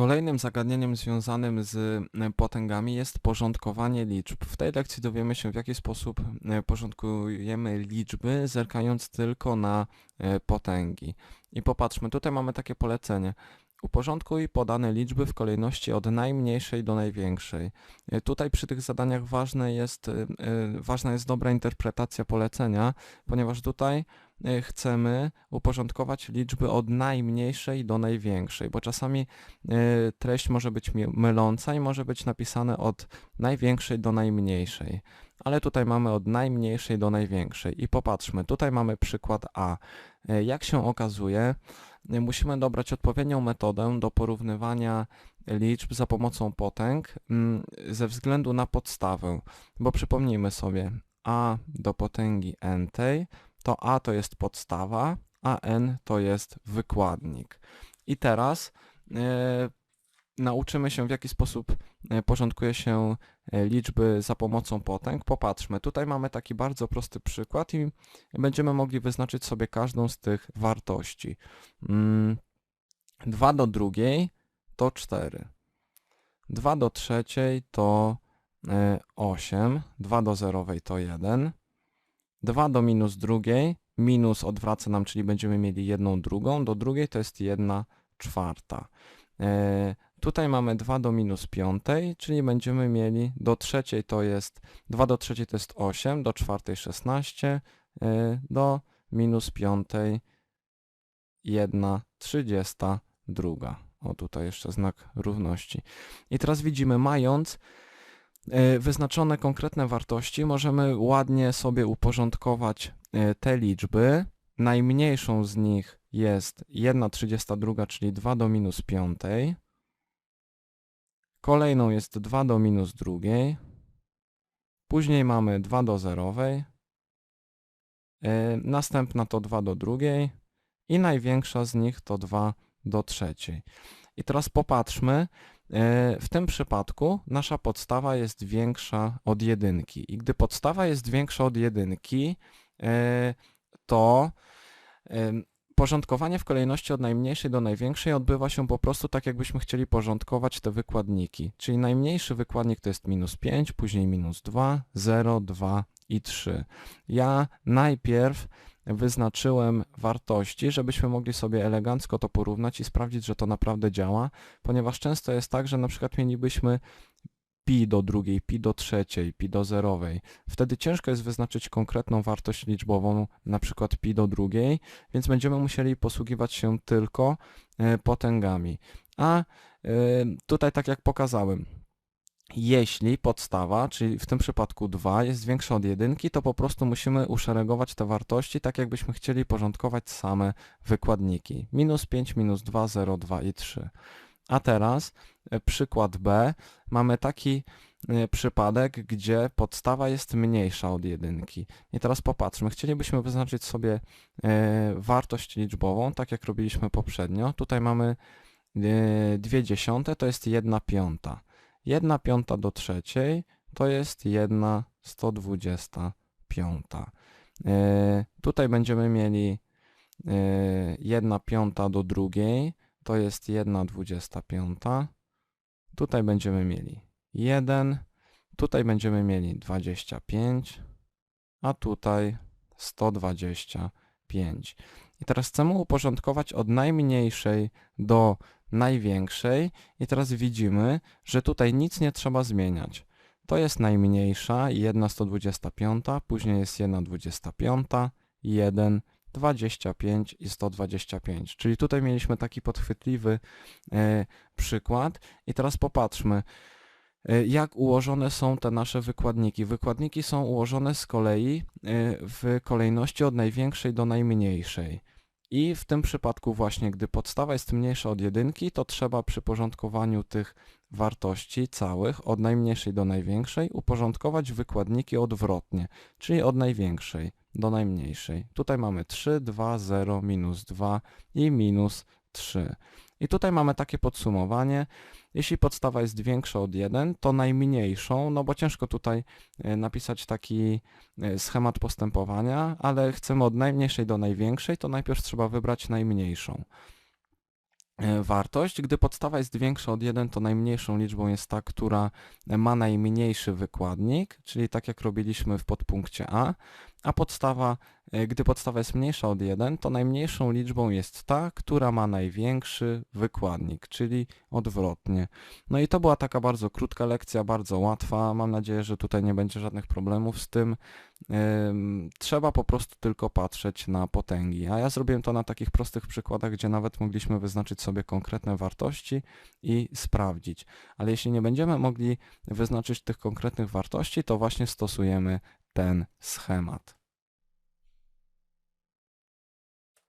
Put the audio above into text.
Kolejnym zagadnieniem związanym z e, potęgami jest porządkowanie liczb. W tej lekcji dowiemy się, w jaki sposób e, porządkujemy liczby, zerkając tylko na e, potęgi. I popatrzmy, tutaj mamy takie polecenie. Uporządkuj podane liczby w kolejności od najmniejszej do największej. Tutaj przy tych zadaniach ważne jest, ważna jest dobra interpretacja polecenia, ponieważ tutaj chcemy uporządkować liczby od najmniejszej do największej, bo czasami e, treść może być myląca i może być napisane od największej do najmniejszej. Ale tutaj mamy od najmniejszej do największej. I popatrzmy, tutaj mamy przykład A. E, Jak się okazuje, musimy dobrać odpowiednią metodę do porównywania liczb za pomocą potęg mm, ze względu na podstawę. Bo przypomnijmy sobie, a do potęgi n tej, to a to jest podstawa, a n to jest wykładnik. I teraz e, nauczymy się, w jaki sposób e, porządkuje się e, liczby za pomocą potęg. Popatrzmy, tutaj mamy taki bardzo prosty przykład i będziemy mogli wyznaczyć sobie każdą z tych wartości. Mm, 2 do drugiej to 4. 2 do trzeciej to e, 8. 2 do zerowej to 1. 2 do minus drugiej, minus odwraca nam, czyli będziemy mieli jedną drugą, do drugiej to jest 1 czwarta. E, tutaj mamy 2 do minus piątej, czyli będziemy mieli do trzeciej to jest 2 do trzeciej to jest 8, do czwartej 16, e, do minus piątej 1 trzydziesta druga. O tutaj jeszcze znak równości. I teraz widzimy, mając wyznaczone konkretne wartości, możemy ładnie sobie uporządkować e, te liczby. Najmniejszą z nich jest 1 32, czyli 2 do minus piątej. Kolejną jest 2 do minus drugiej. Później mamy 2 do zerowej. E, Następna to 2 do drugiej. I największa z nich to 2 do trzeciej. I teraz popatrzmy. E, W tym przypadku nasza podstawa jest większa od jedynki. I gdy podstawa jest większa od jedynki, e, to em, porządkowanie w kolejności od najmniejszej do największej odbywa się po prostu tak, jakbyśmy chcieli porządkować te wykładniki. Czyli najmniejszy wykładnik to jest minus 5, później minus 2, 0, 2 i 3. Ja najpierw wyznaczyłem wartości, żebyśmy mogli sobie elegancko to porównać i sprawdzić, że to naprawdę działa, ponieważ często jest tak, że na przykład mielibyśmy pi do drugiej, pi do trzeciej, pi do zerowej. Wtedy ciężko jest wyznaczyć konkretną wartość liczbową, na przykład pi do drugiej, więc będziemy musieli posługiwać się tylko e, potęgami. A e, tutaj tak jak pokazałem, jeśli podstawa, czyli w tym przypadku 2 jest większa od jedynki, to po prostu musimy uszeregować te wartości tak jakbyśmy chcieli porządkować same wykładniki. Minus 5, minus 2, 0, 2 i 3. A teraz e, przykład B. Mamy taki e, przypadek, gdzie podstawa jest mniejsza od jedynki. I teraz popatrzmy, chcielibyśmy wyznaczyć sobie e, wartość liczbową, tak jak robiliśmy poprzednio. Tutaj mamy dwie dziesiąte, to jest jedna piąta. 1 piąta do trzeciej to jest 1 125. E, tutaj będziemy mieli e, 1 piąta do drugiej to jest 1 25. Tutaj będziemy mieli 1, tutaj będziemy mieli 25, a tutaj 125. I teraz chcemy uporządkować od najmniejszej do największej i teraz widzimy, że tutaj nic nie trzeba zmieniać. To jest najmniejsza, 1 125, później jest 1 25, 1, 25 i 125. Czyli tutaj mieliśmy taki podchwytliwy e, przykład i teraz popatrzmy, e, jak ułożone są te nasze wykładniki. Wykładniki są ułożone z kolei e, w kolejności od największej do najmniejszej. I w tym przypadku właśnie, gdy podstawa jest mniejsza od jedynki, to trzeba przy porządkowaniu tych wartości całych od najmniejszej do największej uporządkować wykładniki odwrotnie, czyli od największej do najmniejszej. Tutaj mamy 3, 2, 0, minus 2 i minus 3. I tutaj mamy takie podsumowanie. Jeśli podstawa jest większa od 1, to najmniejszą, no bo ciężko tutaj e, napisać taki e, schemat postępowania, ale chcemy od najmniejszej do największej, to najpierw trzeba wybrać najmniejszą. e, wartość. Gdy podstawa jest większa od 1, to najmniejszą liczbą jest ta, która ma najmniejszy wykładnik, czyli tak jak robiliśmy w podpunkcie A, a podstawa, e, gdy podstawa jest mniejsza od 1, to najmniejszą liczbą jest ta, która ma największy wykładnik, czyli odwrotnie. No i to była taka bardzo krótka lekcja, bardzo łatwa. Mam nadzieję, że tutaj nie będzie żadnych problemów z tym. Ym, Trzeba po prostu tylko patrzeć na potęgi. A ja zrobiłem to na takich prostych przykładach, gdzie nawet mogliśmy wyznaczyć sobie konkretne wartości i sprawdzić. Ale jeśli nie będziemy mogli wyznaczyć tych konkretnych wartości, to właśnie stosujemy ten schemat.